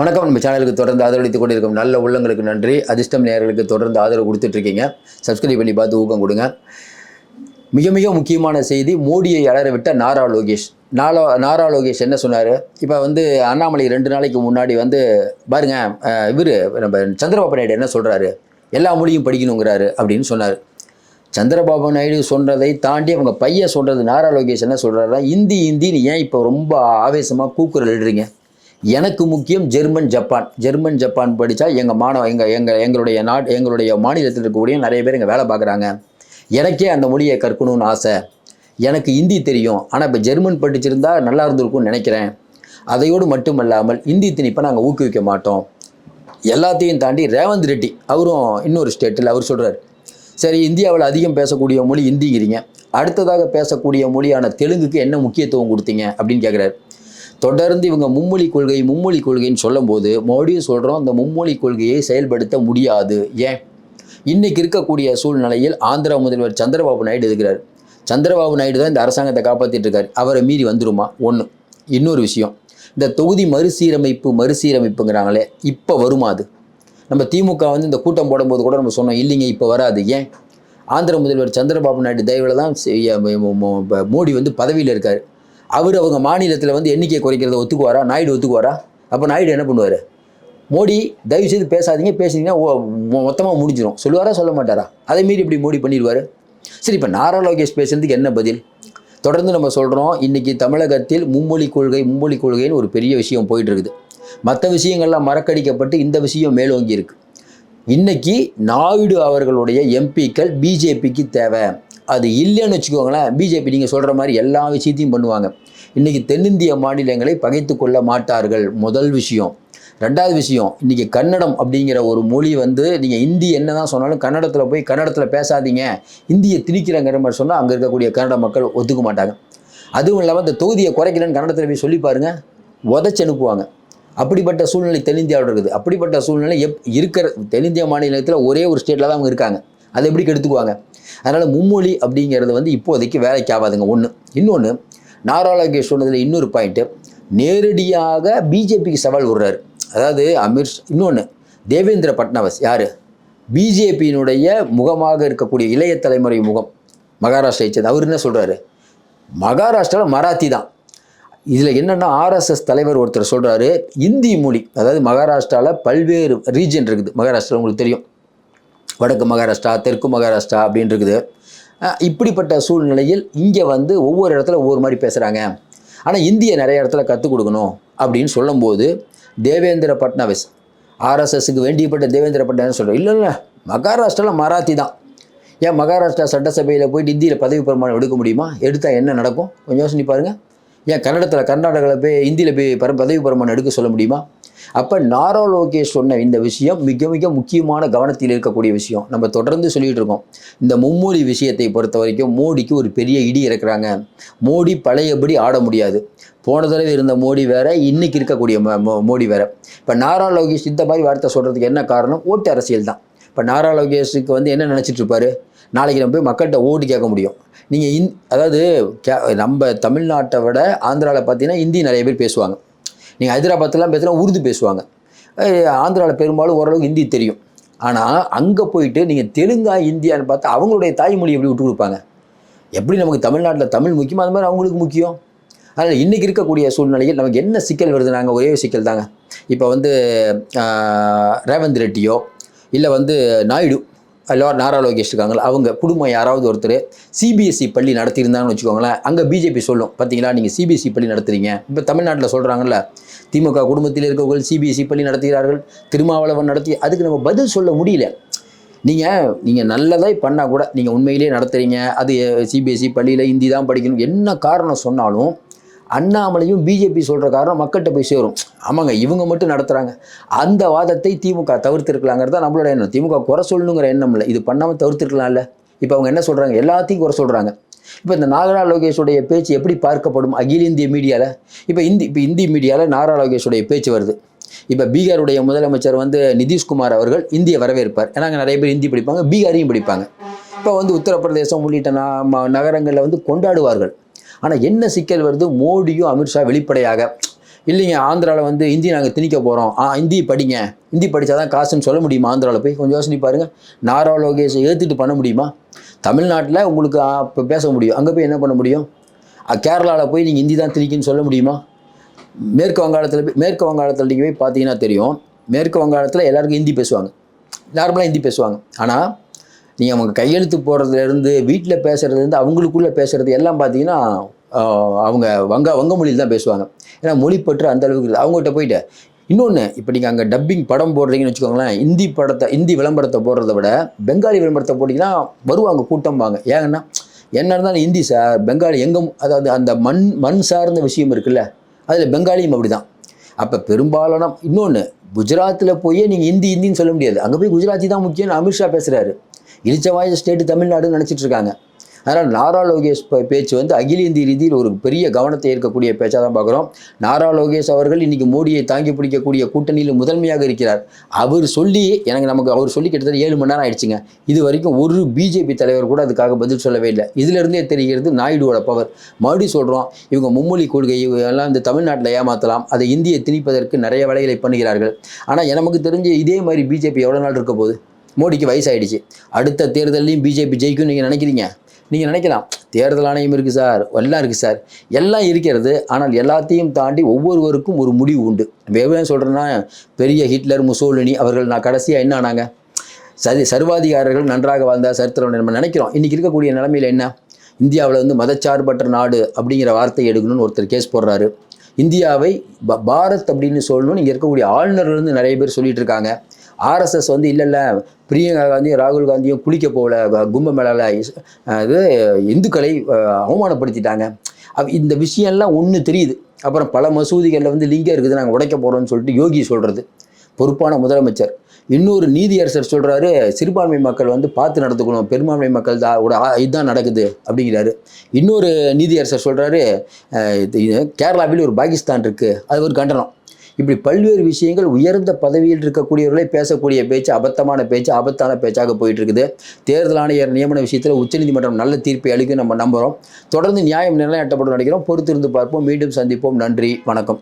வணக்கம். நம்ம சேனலுக்கு தொடர்ந்து ஆதரவளித்துக் கொண்டிருக்கும் நல்ல உள்ளங்களுக்கு நன்றி. அதிர்ஷ்டம் நேயர்களுக்கு தொடர்ந்து ஆதரவு கொடுத்துட்ருக்கீங்க. சப்ஸ்கிரைப் பண்ணி பார்த்து ஊக்கம் கொடுங்க. மிக மிக முக்கியமான செய்தி மோடியை அலற விட்ட நாரா லோகேஷ். நாரா நாரா லோகேஷ் என்ன சொன்னார்? இப்போ வந்து அண்ணாமலை ரெண்டு நாளைக்கு முன்னாடி வந்து பாருங்க இவர் நம்ம சந்திரபாபு நாயுடு என்ன சொல்கிறாரு எல்லா மொழியும் படிக்கணுங்கிறாரு அப்படின்னு சொன்னார். சந்திரபாபு நாயுடு சொல்கிறதை தாண்டி அவங்க பையன் சொல்கிறது நாரா லோகேஷ் என்ன சொல்கிறாருன்னா இந்தி இந்தின்னு ஏன் இப்போ ரொம்ப ஆவேசமாக கூக்குரல் எழுறீங்க எனக்கு முக்கியம் ஜெர்மன் ஜப்பான். ஜெர்மன் ஜப்பான் படித்தா எங்கள் மாணவ எங்கள் எங்கள் எங்களுடைய நாட் எங்களுடைய மாநிலத்தில் இருக்கக்கூடிய நிறைய பேர் இங்கே வேலை பார்க்குறாங்க. எனக்கே அந்த மொழியை கற்கணும்னு ஆசை. எனக்கு ஹிந்தி தெரியும். ஆனால் இப்போ ஜெர்மன் படிச்சிருந்தா நல்லா இருந்திருக்கும்னு நினைக்கிறேன். அதையோடு மட்டுமல்லாமல் இந்தி திணிப்பை நாங்கள் ஊக்குவிக்க மாட்டோம். எல்லாத்தையும் தாண்டி ரேவந்த் ரெட்டி அவரும் இன்னொரு ஸ்டேட்டில் அவர் சொல்கிறார் சரி இந்தியாவில் அதிகம் பேசக்கூடிய மொழி ஹிந்திங்கிறீங்க அடுத்ததாக பேசக்கூடிய மொழியான தெலுங்குக்கு என்ன முக்கியத்துவம் கொடுத்தீங்க? அப்படின்னு கேட்குறாரு தொடர்ந்து இவங்க மும்மொழி கொள்கை மும்மொழி கொள்கைன்னு சொல்லும்போது மறுபடியும் சொல்கிறோம் அந்த மும்மொழி கொள்கையை செயல்படுத்த முடியாது. ஏன்? இன்னைக்கு இருக்கக்கூடிய சூழ்நிலையில் ஆந்திரா முதல்வர் சந்திரபாபு நாயுடு இருக்கிறார் சந்திரபாபு நாயுடு தான் இந்த அரசாங்கத்தை காப்பாற்றிட்டு இருக்காரு அவரை மீறி வந்துருமா? ஒன்று இன்னொரு விஷயம். இந்த தொகுதி மறுசீரமைப்பு மறுசீரமைப்புங்கிறாங்களே இப்போ வருமா அது? நம்ம திமுக வந்து இந்த கூட்டம் போடும்போது கூட நம்ம சொன்னோம் இல்லைங்க இப்போ வராது. ஏன்? ஆந்திர முதல்வர் சந்திரபாபு நாயுடு தயவில் தான் மோ- மோடி வந்து பதவியில் இருக்கார். அவர் அவங்க மாநிலத்தில் வந்து எண்ணிக்கையை குறைக்கிறத ஒத்துக்குவாரா? நாயுடு ஒத்துக்குவாரா? அப்போ நாயுடு என்ன பண்ணுவார்? மோடி தயவு செய்து பேசாதீங்க. பேசுனீங்கன்னா மொத்தமாக முடிஞ்சிடும் சொல்லுவாரா சொல்ல மாட்டாரா? அதே மீறி இப்படி மோடி பண்ணிடுவார்? சரி இப்போ நாரா லோகேஷ் பேசுறதுக்கு என்ன பதில்? தொடர்ந்து நம்ம சொல்கிறோம் இன்றைக்கி தமிழகத்தில் மும்மொழி கொள்கை மும்மொழி கொள்கைன்னு ஒரு பெரிய விஷயம் போயிட்டுருக்குது. மற்ற விஷயங்கள்லாம் மறக்கடிக்கப்பட்டு இந்த விஷயம் மேலோங்கி இருக்கு இன்னைக்கு நாயுடு அவர்களுடைய எம்பிக்கள் பிஜேபிக்கு தேவை. அது இல்லைன்னு வச்சுக்கோங்களேன் பிஜேபி நீங்கள் சொல்கிற மாதிரி எல்லா விஷயத்தையும் பண்ணுவாங்க. இன்றைக்கி தென்னிந்திய மாநிலங்களை பகைத்து கொள்ள மாட்டார்கள். முதல் விஷயம். ரெண்டாவது விஷயம் இன்றைக்கி கன்னடம் அப்படிங்கிற ஒரு மொழி வந்து நீங்கள் ஹிந்தி என்ன தான் சொன்னாலும் கன்னடத்தில் போய் கன்னடத்தில் பேசாதீங்க. இந்தியை திணிக்கிறங்கிற மாதிரி சொன்னால் அங்கே இருக்கக்கூடிய கன்னட மக்கள் ஒத்துக்க மாட்டாங்க. அதுவும் இல்லாமல் இந்த தொகுதியை குறைக்கிறேன்னு கன்னடத்தில் போய் சொல்லி பாருங்கள் உதச்சி அனுப்புவாங்க. அப்படிப்பட்ட சூழ்நிலை தென்னிந்தியாவில் இருக்குது. அப்படிப்பட்ட சூழ்நிலை எப் இருக்கிற தென்னிந்திய மாநிலத்தில் ஒரே ஒரு ஸ்டேட்டில் தான் அவங்க இருக்காங்க. அதை எப்படி கெடுத்துக்குவாங்க? அதனால் மும்மொழி அப்படிங்கிறது வந்து இப்போதைக்கு வேலைக்கு ஆகாதுங்க ஒன்று இன்னொன்று நாராயணகேஷ் சொன்னதில் இன்னொரு பாயிண்ட்டு நேரடியாக பிஜேபிக்கு சவால் விடுறாரு. அதாவது அமித் இன்னொன்று தேவேந்திர பட்னாவஸ். யார்? பிஜேபியினுடைய முகமாக இருக்கக்கூடிய இளைய தலைமுறை முகம் மகாராஷ்டிரை சேர்ந்த அவர் என்ன சொல்கிறாரு மகாராஷ்டிராவில் மராத்தி தான். இதில் என்னென்னா ஆர்எஸ்எஸ் தலைவர் ஒருத்தர் சொல்கிறாரு இந்தி மொழி அதாவது மகாராஷ்டிராவில் பல்வேறு ரீஜன் இருக்குது. மகாராஷ்டிரா உங்களுக்கு தெரியும். வடக்கு மகாராஷ்டிரா தெற்கு மகாராஷ்டிரா அப்படின்னு இருக்குது. இப்படிப்பட்ட சூழ்நிலையில் இங்கே வந்து ஒவ்வொரு இடத்துல ஒவ்வொரு மாதிரி பேசுகிறாங்க ஆனால் இந்தியை நிறைய இடத்துல கற்றுக் கொடுக்கணும் அப்படின்னு சொல்லும்போது தேவேந்திர பட்னாவிஸ் ஆர்எஸ்எஸ்க்கு வேண்டியப்பட்ட தேவேந்திர பட்னாவிஸ் சொல்கிறார் இல்லை இல்லை மகாராஷ்டிராவில் மராத்தி தான். ஏன் மகாராஷ்டிரா சட்டசபையில் போயிட்டு இந்தியில் பதவி பிரமாணம் எடுக்க முடியுமா? எடுத்தால் என்ன நடக்கும்? கொஞ்சம் யோசனை பாருங்கள் ஏன் கன்னடத்தில் கர்நாடகாவில் போய் இந்தியில் போய் பதவி பிரமாணம் எடுக்க சொல்ல முடியுமா? அப்போ நாரோ லோகேஷ் சொன்ன இந்த விஷயம் மிக மிக முக்கியமான கவனத்தில் இருக்கக்கூடிய விஷயம். நம்ம தொடர்ந்து சொல்லிகிட்டு இருக்கோம். இந்த மும்மொழி விஷயத்தை பொறுத்த வரைக்கும் மோடிக்கு ஒரு பெரிய இடி இருக்கிறாங்க மோடி பழையபடி ஆட முடியாது. போன தடவை இருந்த மோடி வேற இன்னைக்கு இருக்கக்கூடிய ம- மோ- மோடி வேற. இப்போ நாரா லோகேஷ் இந்த மாதிரி வார்த்தை சொல்கிறதுக்கு என்ன காரணம்? ஓட்டு அரசியல் தான். இப்போ நாரா லோகேஷுக்கு வந்து என்ன நினச்சிட்டு இருப்பாரு? நாளைக்கு நம்ம போய் மக்கள்கிட்ட ஓட்டு கேட்க முடியும். நீங்கள் இந் அதாவது கே நம்ம தமிழ்நாட்டை விட ஆந்திராவில் பார்த்தீங்கன்னா ஹிந்தி நிறைய பேர் பேசுவாங்க. நீங்கள் ஹைதராபாத்லாம் பேசுனா உருது பேசுவாங்க. ஆந்திராவில் பெரும்பாலும் ஓரளவுக்கு ஹிந்தி தெரியும். ஆனால் அங்கே போயிட்டு நீங்கள் தெலுங்கா இந்தியான்னு பார்த்தா அவங்களுடைய தாய்மொழி எப்படி விட்டு கொடுப்பாங்க? எப்படி நமக்கு தமிழ்நாட்டில் தமிழ் முக்கியமோ? அது மாதிரி அவங்களுக்கு முக்கியம். அதனால் இன்றைக்கி இருக்கக்கூடிய சூழ்நிலையில் நமக்கு என்ன சிக்கல் வருது நாங்கள் ஒரே சிக்கல் தாங்க. இப்போ வந்து ரேவந்த் ரெட்டியோ இல்லை வந்து நாயுடு லோ நாரா லோகேஷ் இருக்காங்களா அவங்க குடும்பம் யாராவது ஒருத்தர் சிபிஎஸ்சி பள்ளி நடத்தியிருந்தாங்கன்னு வச்சுக்கோங்களேன் அங்கே பிஜேபி சொல்லும். பார்த்தீங்களா நீங்கள் சிபிஎஸ்சி பள்ளி நடத்துறீங்க. இப்போ தமிழ்நாட்டில் சொல்கிறாங்கல்ல திமுக குடும்பத்தில் இருக்கவர்கள் சிபிஎஸ்சி பள்ளி நடத்துகிறார்கள் திருமாவளவன் நடத்தி அதுக்கு நம்ம பதில் சொல்ல முடியல. நீங்கள் நீங்கள் நல்லதாக பண்ணால் கூட நீங்கள் உண்மையிலேயே நடத்துகிறீங்க அது சிபிஎஸ்சி பள்ளியில் ஹிந்தி தான் படிக்கணும். என்ன காரணம் சொன்னாலும் அண்ணாமலையும் பிஜேபி சொல்கிற காரணம் மக்கள்கிட்ட போய் சேரும். ஆமாங்க இவங்க மட்டும் நடத்துகிறாங்க அந்த வாதத்தை திமுக தவிர்த்திருக்கலாங்கிறது தான் நம்மளோட எண்ணம். திமுக குறை சொல்லணுங்கிற எண்ணம் இல்லை. இது பண்ணாமல் தவிர்த்திருக்கலாம்ல. இப்போ அவங்க என்ன சொல்கிறாங்க எல்லாத்தையும் குறை சொல்கிறாங்க இப்போ இந்த நாகரா லோகேஷுடைய பேச்சு எப்படி பார்க்கப்படும் அகில இந்திய மீடியாவில் இப்போ இந்தி இப்போ இந்தி மீடியாவில் நாகரா லோகேஷுடைய பேச்சு வருது. இப்போ பீகாருடைய முதலமைச்சர் வந்து நிதிஷ்குமார் அவர்கள் இந்திய வரவேற்பார். ஏன்னா நிறைய பேர் ஹிந்தி படிப்பாங்க பீகாரையும் படிப்பாங்க. இப்போ வந்து உத்தரப்பிரதேசம் உள்ளிட்ட நகரங்களில் வந்து கொண்டாடுவார்கள். ஆனால் என்ன சிக்கல் வருது? மோடியும் அமித்ஷா வெளிப்படையாக இல்லைங்க ஆந்திராவில் வந்து ஹிந்தி நாங்கள் திணிக்க போகிறோம் ஆ ஹிந்தி படிங்க. ஹிந்தி படித்தா தான் காசுன்னு சொல்ல முடியுமா ஆந்திராவில் போய்? கொஞ்சம் யோசனை பாருங்கள் நாரா லோகேஷை ஏற்றுட்டு பண்ண முடியுமா? தமிழ்நாட்டில் உங்களுக்கு இப்போ பேச முடியும். அங்கே போய் என்ன பண்ண முடியும்? கேரளாவில் போய் நீங்கள் ஹிந்தி தான் திணிக்குன்னு சொல்ல முடியுமா? மேற்கு வங்காளத்தில் போய் மேற்கு வங்காளத்தில் நீங்கள் போய் பார்த்தீங்கன்னா தெரியும். மேற்கு வங்காளத்தில் எல்லாருக்கும் ஹிந்தி பேசுவாங்க. நார்மலாக ஹிந்தி பேசுவாங்க. ஆனால் நீங்கள் அவங்க கையெழுத்து போடுறதுலேருந்து வீட்டில் பேசுகிறதுலேருந்து அவங்களுக்குள்ளே பேசுகிறது எல்லாம் பார்த்தீங்கன்னா அவங்க வங்க வங்க மொழியில் தான் பேசுவாங்க. ஏன்னா மொழிப்பற்று அந்த அளவுக்கு இல்லை அவங்ககிட்ட போயிட்டு இன்னொன்று இப்போ நீங்கள் அங்கே டப்பிங் படம் போடுறீங்கன்னு வச்சுக்கோங்களேன் இந்தி படத்தை ஹிந்தி விளம்பரத்தை போடுறத விட பெங்காலி விளம்பரத்தை போட்டிங்கன்னா வருவாங்க கூட்டம் வாங்க ஏங்கன்னா என்ன இருந்தாலும் இந்தி சார் பெங்காலி எங்கே அதாவது அந்த மண் மண் சார்ந்த விஷயம் இருக்குல்ல அதில் பெங்காலியும் அப்படி தான் அப்போ பெரும்பாலான இன்னொன்று குஜராத்தில் போய் நீங்கள் ஹிந்தி இந்தின்னு சொல்ல முடியாது. அங்கே போய் குஜராத்தி தான் முக்கியம்னு அமித்ஷா பேசுகிறாரு இழிச்சவாய ஸ்டேட்டு தமிழ்நாடுன்னு நினச்சிட்டு இருக்காங்க அதனால் நாரா லோகேஷ் பேச்சு வந்து அகில இந்திய ரீதியில் ஒரு பெரிய கவனத்தை ஏற்கக்கூடிய பேச்சாக தான் பார்க்குறோம் நாரா லோகேஷ் அவர்கள் இன்னைக்கு மோடியை தாங்கி பிடிக்கக்கூடிய கூட்டணியில் முதன்மையாக இருக்கிறார். அவர் சொல்லி எனக்கு நமக்கு அவர் சொல்லி கிட்டத்தட்ட ஏழு மணி நேரம் ஆயிடுச்சுங்க. இது வரைக்கும் ஒரு பிஜேபி தலைவர் கூட அதுக்காக பதில் சொல்லவே இல்லை. இதிலிருந்தே தெரிகிறது நாயுடுவோட பவர் மறுபடியும் சொல்கிறோம் இவங்க மும்மொழி கொள்கை இவங்க எல்லாம் இந்த தமிழ்நாட்டில் ஏமாற்றலாம் அதை இந்தியை திணிப்பதற்கு நிறைய வேலைகளை பண்ணுகிறார்கள். ஆனால் நமக்கு தெரிஞ்சு இதே மாதிரி பிஜேபி எவ்வளோ நாள் இருக்க போகுது? மோடிக்கு வயசாயிடுச்சு. அடுத்த தேர்தலையும் பிஜேபி ஜெயிக்கும்னு நீங்கள் நினைக்கிறீங்க? நீங்கள் நினைக்கலாம். தேர்தல் ஆணையம் இருக்குது சார். எல்லாம் இருக்குது சார். எல்லாம் இருக்கிறது. ஆனால் எல்லாத்தையும் தாண்டி ஒவ்வொருவருக்கும் ஒரு முடிவு உண்டு. வெவ்வேறு சொல்கிறேன்னா பெரிய ஹிட்லர் முசோலினி அவர்கள் நான் கடைசியாக என்ன ஆனாங்க? சரி சர்வாதிகாரர்கள் நன்றாக வாழ்ந்தால் சரித்திரம் நம்ம நினைக்கிறோம். இன்றைக்கி இருக்கக்கூடிய நிலைமையில் என்ன? இந்தியாவில் வந்து மதச்சார்பற்ற நாடு அப்படிங்கிற வார்த்தை எடுக்கணும்னு ஒருத்தர் கேஸ் போடுறாரு. இந்தியாவை ப- பாரத் அப்படின்னு சொல்லணும்னு இங்கே இருக்கக்கூடிய ஆளுநர்லேருந்து நிறைய பேர் சொல்லிகிட்டு இருக்காங்க. ஆர்எஸ்எஸ் வந்து இல்லை இல்லை பிரியங்கா காந்தியும் ராகுல் காந்தியும் குளிக்க போகல. கும்ப மேலால் இது இந்துக்களை அவமானப்படுத்திட்டாங்க. இந்த விஷயம்லாம் ஒன்று தெரியுது. அப்புறம் பல மசூதிகளில் வந்து லிங்கம் இருக்குது நாங்கள் உடைக்க போகிறோம்னு சொல்லிட்டு யோகி சொல்கிறது பொறுப்பான முதலமைச்சர். இன்னொரு நீதியரசர் சொல்கிறாரு சிறுபான்மை மக்கள் வந்து பார்த்து நடத்துக்கணும் பெரும்பான்மை மக்கள் தான் இதுதான் நடக்குது அப்படிங்கிறாரு. இன்னொரு நீதியரசர் சொல்கிறாரு கேரளாவில் ஒரு பாகிஸ்தான் இருக்குது அது ஒரு கண்டனம். இப்படி பல்வேறு விஷயங்கள் உயர்ந்த பதவியில் இருக்கக்கூடியவர்களே பேசக்கூடிய பேச்சு அபத்தமான பேச்சு அபத்தான பேச்சாக போயிட்டு இருக்குது தேர்தல் ஆணையர் நியமன விஷயத்தில் உச்சநீதிமன்றம் நல்ல தீர்ப்பை அளிக்கும் நம்ம நம்புகிறோம் தொடர்ந்து நியாயம் நிலையாட்டப்படும் நினைக்கிறோம். பொறுத்திருந்து பார்ப்போம். மீண்டும் சந்திப்போம். நன்றி. வணக்கம்.